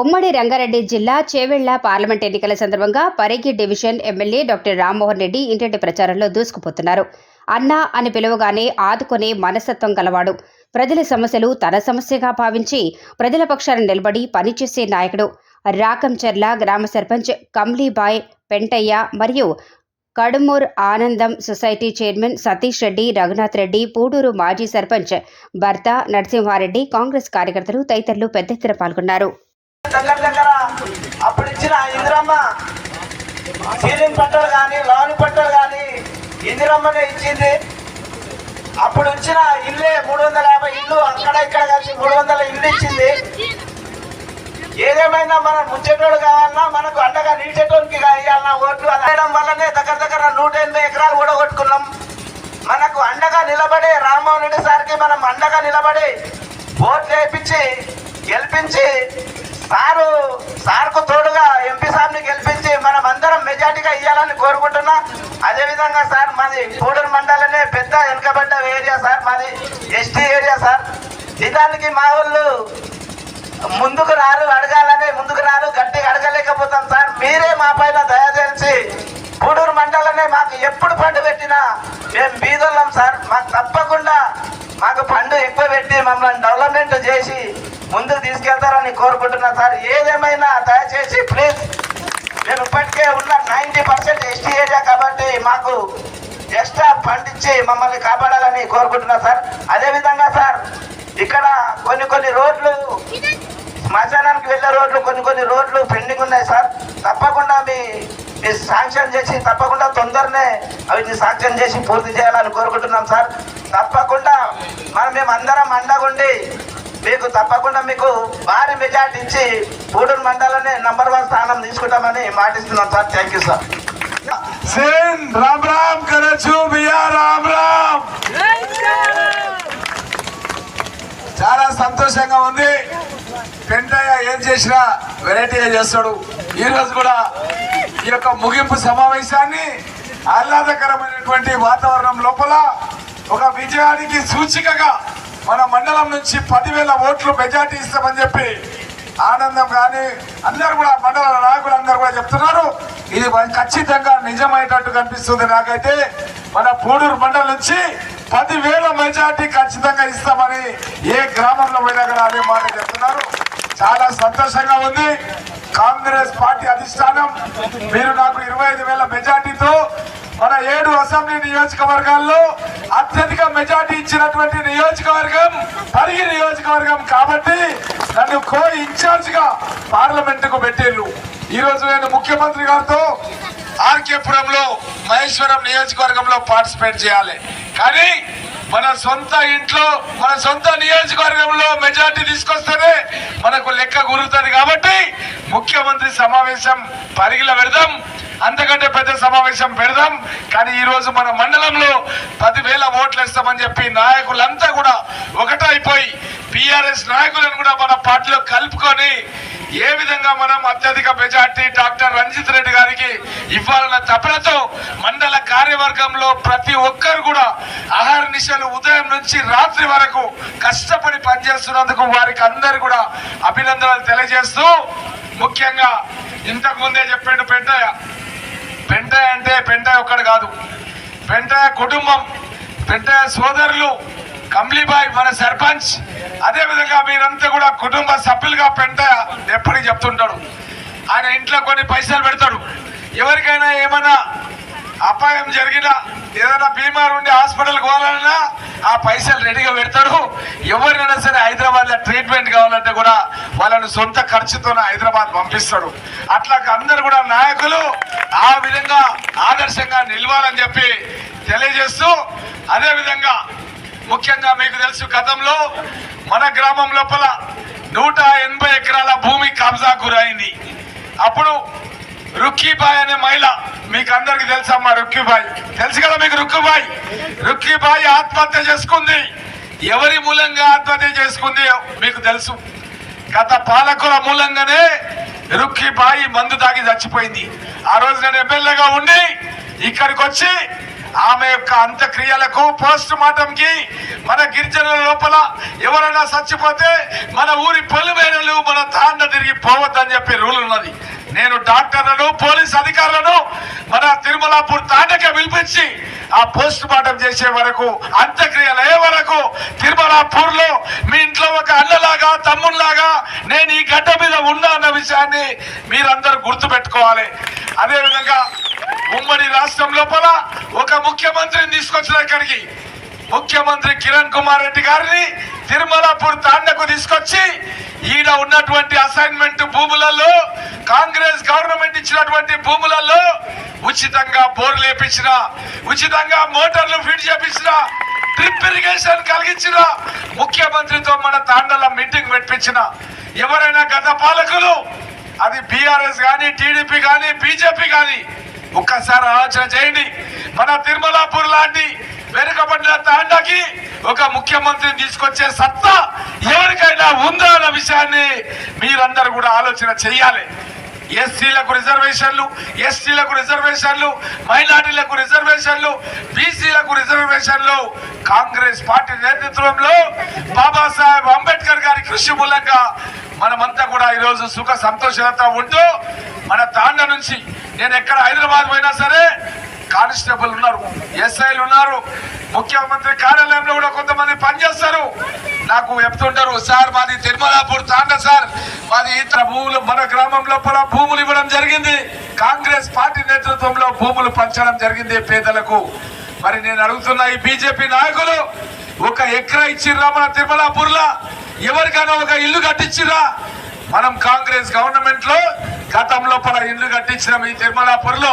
ఉమ్మడి రంగారెడ్డి జిల్లా చేవెళ్ళ పార్లమెంట్ ఎన్నికల సందర్భంగా Parigi division MLA doctor Rammohan Reddy ఇంటింటి ప్రచారంలో దూసుకుపోతున్నారు. అన్నా అని పిలువగానే ఆదుకునే మనస్తత్వం గలవాడు. ప్రజల సమస్యలు తన సమస్యగా భావించి ప్రజల పక్షాన నిలబడి పనిచేసే నాయకుడు రాకంచెర్ల గ్రామ సర్పంచ్ కమ్లీబాయ్ పెంటయ్య మరియు కడుమూర్ ఆనందం సొసైటీ చైర్మన్ సతీష్ రెడ్డి రఘునాథ్ రెడ్డి పూడూరు మాజీ సర్పంచ్ భర్త నరసింహారెడ్డి కాంగ్రెస్ కార్యకర్తలు తదితరులు పెద్ద ఎత్తున పాల్గొన్నారు. దగ్గర దగ్గర అప్పుడు ఇచ్చిన ఇందిరమ్మ సీలింగ్ పట్టలు కానీ లోన్ పట్టలు కానీ ఇందిరమ్మనే ఇచ్చింది. అప్పుడు ఇచ్చిన ఇల్లే మూడు వందల యాభై ఇల్లు అక్కడ ఇక్కడ కలిసి మూడు వందల ఇల్లు ఇచ్చింది. ఏదేమైనా మనం ముంచేటోడు కావాలన్నా మనకు అండగా నిలిచేటోడికి ఇవ్వాలన్నా ఓట్లు అదేయడం వల్లనే దగ్గర దగ్గర నూట ఎనభై ఎకరాలు కూడా కొట్టుకున్నాం. మనకు అండగా నిలబడే రామ్మోహన్ రెడ్డి సార్కి మనం అండగా నిలబడి ఓట్లు వేయించి గెలిపించి సారు సార్కు తోడుగా ఎంపీ సార్ని గెలిపించి మనం అందరం మెజార్టీగా ఇవ్వాలని కోరుకుంటున్నా. అదేవిధంగా సార్ మాది కోడూరు మండలనే పెద్ద వెనుకబడ్డ ఏరియా సార్ మాది ఎస్టీ ఏరియా సార్. నిజానికి మా వాళ్ళు ముందుకు రారు అడగాలని ముందుకు రారు గట్టిగా అడగలేకపోతాం సార్. మీరే మా పైన దయచేసి కూడూరు మండలనే మాకు ఎప్పుడు పండు పెట్టినా మేము బీదోళ్ళం సార్. మాకు తప్పకుండా మాకు పండు ఎక్కువ పెట్టి మమ్మల్ని డెవలప్మెంట్ చేసి తీసుకెళ్తారని కోరుకుంటున్నా సార్. ఏదేమైనా దయచేసి ప్లీజ్ నేను ఇప్పటికే ఉన్న నైంటీ పర్సెంట్ ఎస్టీ ఏరియా కాబట్టి మాకు ఎక్స్ట్రా ఫండ్ ఇచ్చి మమ్మల్ని కాపాడాలని కోరుకుంటున్నా సార్. అదేవిధంగా సార్ ఇక్కడ కొన్ని కొన్ని రోడ్లు శ్మశానానికి వెళ్ళే రోడ్లు కొన్ని కొన్ని రోడ్లు పెండింగ్ ఉన్నాయి సార్. తప్పకుండా మీ మీ శాంక్షన్ చేసి తప్పకుండా తొందరనే అవి శాంక్షన్ చేసి పూర్తి చేయాలని కోరుకుంటున్నాం సార్. తప్పకుండా మనం మేము అందరం అండగుండి మీకు తప్పకుండా మీకు భారీ మెజార్టీ ఇచ్చి పూడూరు మండలాన్ని నంబర్ వన్ స్థానం తీసుకుంటామని మాటిస్తున్నాం సార్. థ్యాంక్ యూ సార్ సేన్ రామ్ రామ్ కరచు బియా రామ్ రామ్ చాలా సంతోషంగా ఉంది. పెంటయ్య ఏం చేసినా వెరైటీగా చేస్తాడు. ఈ రోజు కూడా ఈ యొక్క ముగింపు సమావేశాన్ని ఆహ్లాదకరమైనటువంటి వాతావరణం లోపల ఒక విజయానికి సూచికగా మన మండలం నుంచి పదివేల ఓట్లు మెజార్టీ ఇస్తామని చెప్పి ఆనందం కానీ అందరు కూడా మండల నాయకులు అందరు కూడా చెప్తున్నారు. ఇది ఖచ్చితంగా నిజమైనట్టు కనిపిస్తుంది నాకైతే. మన పూడూరు మండలం నుంచి పదివేల మెజార్టీ ఖచ్చితంగా ఇస్తామని ఏ గ్రామంలో పోయినా కూడా అదే మాట చెప్తున్నారు. చాలా సంతోషంగా ఉంది. కాంగ్రెస్ పార్టీ అధిష్టానం మీరు నాకు ఇరవై ఐదు వేల మెజార్టీతో మన ఏడు అసెంబ్లీ నియోజకవర్గాల్లో అత్యధిక మెజార్టీ ఇచ్చినటువంటి నియోజకవర్గం పరిగి నియోజకవర్గం కాబట్టి నన్ను కో ఇన్ఛార్జ్గా పార్లమెంట్కు పెట్టిర్రు. ఈ రోజు నేను ముఖ్యమంత్రి గారితో ఆర్కేపురంలో మహేశ్వరం నియోజకవర్గంలో పార్టిసిపేట్ చేయాలి. కానీ మన సొంత ఇంట్లో మన సొంత నియోజకవర్గంలో మెజార్టీ తీసుకొస్తేనే మనకు లెక్క గురుతుంది కాబట్టి ముఖ్యమంత్రి సమావేశం పరిగిల పెడదాం. అంతకంటే పెద్ద సమావేశం పెడదాం కానీ ఈ రోజు మన మండలంలో పదివేల ఓట్లు ఇస్తామని చెప్పి నాయకులంతా కూడా ఒకటైపోయి పిఆర్ఎస్ నాయకులను కూడా మన పార్టీలో కలుపుకొని ఏ విధంగా మనం అత్యధిక మెజార్టీ డాక్టర్ రంజిత్ రెడ్డి గారికి ఇవ్వాలన్న తపనతో మండల కార్యవర్గంలో ప్రతి ఒక్కరు కూడా ఆహార నిశలు ఉదయం నుంచి రాత్రి వరకు కష్టపడి పనిచేస్తున్నందుకు వారికి అందరు కూడా అభినందనలు తెలియజేస్తూ ముఖ్యంగా ఇంతకు ముందే చెప్పాడు పెద్దయ్య పెంటయ్య అంటే పెంటయ్య ఒక్కడు కాదు. పెంటయ్య కుటుంబం పెంటయ్య సోదరులు కమ్లీబాయ్ మన సర్పంచ్. అదేవిధంగా మీరంతా కూడా కుటుంబ సభ్యులుగా పెంటయ్య ఎప్పటికీ చెప్తుంటాడు ఆయన ఇంట్లో కొన్ని పైసలు పెడతాడు. ఎవరికైనా ఏమైనా అపాయం జరిగినా ఏదైనా బీమార్ ఉండి హాస్పిటల్కి పోవాలన్నా ఆ పైసలు రెడీగా పెడతాడు. ఎవరినైనా సరే హైదరాబాద్లో ట్రీట్మెంట్ కావాలంటే కూడా వాళ్ళని సొంత ఖర్చుతో హైదరాబాద్ పంపిస్తాడు. అట్లా అందరు కూడా నాయకులు ఆ విధంగా ఆదర్శంగా నిలవాలని చెప్పి తెలియజేస్తూ అదేవిధంగా ముఖ్యంగా మీకు తెలుసు గతంలో మన గ్రామం లోపల నూట ఎనభై ఎకరాల భూమి కబ్జా గురైంది. అప్పుడు రుక్కీబాయ్ అనే మహిళ మీకు అందరికి తెలుసమ్మా రుక్కీబాయ్? తెలుసు కదా మీకు రుక్కుబాయ్? రుక్కీబాయ్ ఆత్మహత్య చేసుకుంది. ఎవరి మూలంగా ఆత్మహత్య చేసుకుంది మీకు తెలుసు. గత పాలకుల మూలంగానే రుక్కీబాయి మందు తాగి చచ్చిపోయింది. ఆ రోజు నేను ఎమ్మెల్యేగా ఉండి ఇక్కడికి వచ్చి ఆమె యొక్క అంత్యక్రియలకు పోస్ట్ మార్టం కి మన గిరిజనుల లోపల ఎవరైనా చచ్చిపోతే మన ఊరి పొలిమేరలు మన తాండ తిరిగి పోవద్దని చెప్పి రూల్ ఉన్నది. నేను డాక్టర్లను పోలీస్ అధికారులను మన తిరుమలాపూర్ తాండకే పిలిపించి ఆ పోస్ట్ మార్టం చేసే వరకు అంత్యక్రియలు అయ్యే వరకు తిరుమలాపూర్లో మీ ఇంట్లో ఒక అన్నలాగా తమ్ముళ్ళాగా నేను ఈ గడ్డ మీద ఉన్నా అన్న విషయాన్ని మీరందరూ గుర్తుపెట్టుకోవాలి. అదేవిధంగా ఉమ్మడి రాష్ట్రం లోపల ఒక ముఖ్యమంత్రిని తీసుకొచ్చిన ఇక్కడికి. ముఖ్యమంత్రి కిరణ్ కుమార్ రెడ్డి గారిని తిరుమలాపూర్ తాండకు తీసుకొచ్చి ఈడ ఉన్నటువంటి అసైన్మెంట్ భూములలో కాంగ్రెస్ గవర్నమెంట్ ఇచ్చినటువంటి భూములలో ఉచితంగా బోర్లు వేపించిన ఉచితంగా మోటార్లు ఫిట్ చేపించిన డ్రిప్ ఇరిగేషన్ కలిగించిన ముఖ్యమంత్రితో మన తాండల మీటింగ్ పెట్టించిన ఎవరైనా గత పాలకులు అది బీఆర్ఎస్ కానీ టీడీపీ కానీ బీజేపీ కానీ ఒక్కసారి ఆలోచన చేయండి. మన తిరుమలాపూర్ లాంటి వెనుకబడిన తాండాకి ఒక ముఖ్యమంత్రిని తీసుకొచ్చే సత్తా ఎవరికైనా ఉందా అన్న విషయాన్ని మీరందరూ కూడా ఆలోచన చేయాలి. ఎస్సీలకు రిజర్వేషన్లు ఎస్టీలకు రిజర్వేషన్లు మైనార్టీలకు రిజర్వేషన్లు బీసీలకు రిజర్వేషన్లు కాంగ్రెస్ పార్టీ నేతృత్వంలో బాబాసాహెబ్ అంబేద్కర్ గారి కృషి మూలంగా మనమంతా కూడా ఈరోజు సుఖ సంతోషాలతో ఉంటూ మన తాండ నుంచి నేను ఎక్కడ హైదరాబాద్ పోయినా సరే కానిస్టేబుల్ ఉన్నారు ఎస్ఐలు ఉన్నారు ముఖ్యమంత్రి కార్యాలయంలో కూడా కొంతమంది పనిచేస్తారు. నాకు చెప్తుంటారు సార్ మాది తిరుమలాపూర్ తాండ సార్. మాది ఇతర భూములు మన గ్రామం లోపల భూములు ఇవ్వడం జరిగింది. కాంగ్రెస్ పార్టీ నేతృత్వంలో భూములు పంచడం జరిగింది పేదలకు. మరి నేను అడుగుతున్న ఈ బీజేపీ నాయకులు ఒక ఎకరా ఇచ్చిర్రా మన తిరుమలాపూర్ లా ఎవరికైనా ఒక ఇల్లు కట్టించిర్రా మనం కాంగ్రెస్ గవర్నమెంట్లో గతంలో లోపల ఇల్లు కట్టించిన ఈ తిరుమలాపూర్లో